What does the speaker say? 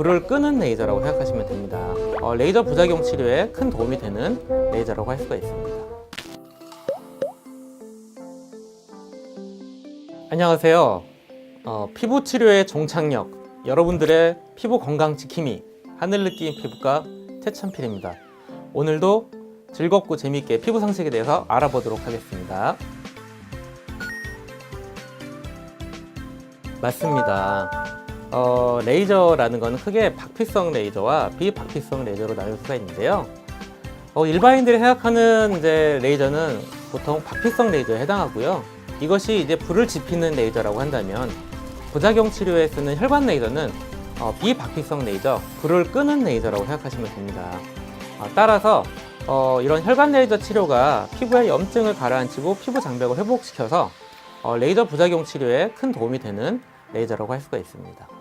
불을 끄는 레이저라고 생각하시면 됩니다. 어, 레이저 부작용 치료에 큰 도움이 되는 레이저라고 할 수가 있습니다. 안녕하세요. 어, 피부 치료의 종착역, 여러분들의 피부 건강 지킴이 하늘 느낌 피부과 최천필입니다. 오늘도 즐겁고 재미있게 피부 상식에 대해서 알아보도록 하겠습니다. 맞습니다. 어, 레이저라는 건 크게 박피성 레이저와 비박피성 레이저로 나눌 수가 있는데요. 어, 일반인들이 생각하는 이제 레이저는 보통 박피성 레이저에 해당하고요. 이것이 이제 불을 지피는 레이저라고 한다면 부작용 치료에 쓰는 혈관 레이저는 어, 비박피성 레이저, 불을 끄는 레이저라고 생각하시면 됩니다. 어, 따라서 어, 이런 혈관 레이저 치료가 피부의 염증을 가라앉히고 피부 장벽을 회복시켜서 어, 레이저 부작용 치료에 큰 도움이 되는 레이저라고 할 수가 있습니다.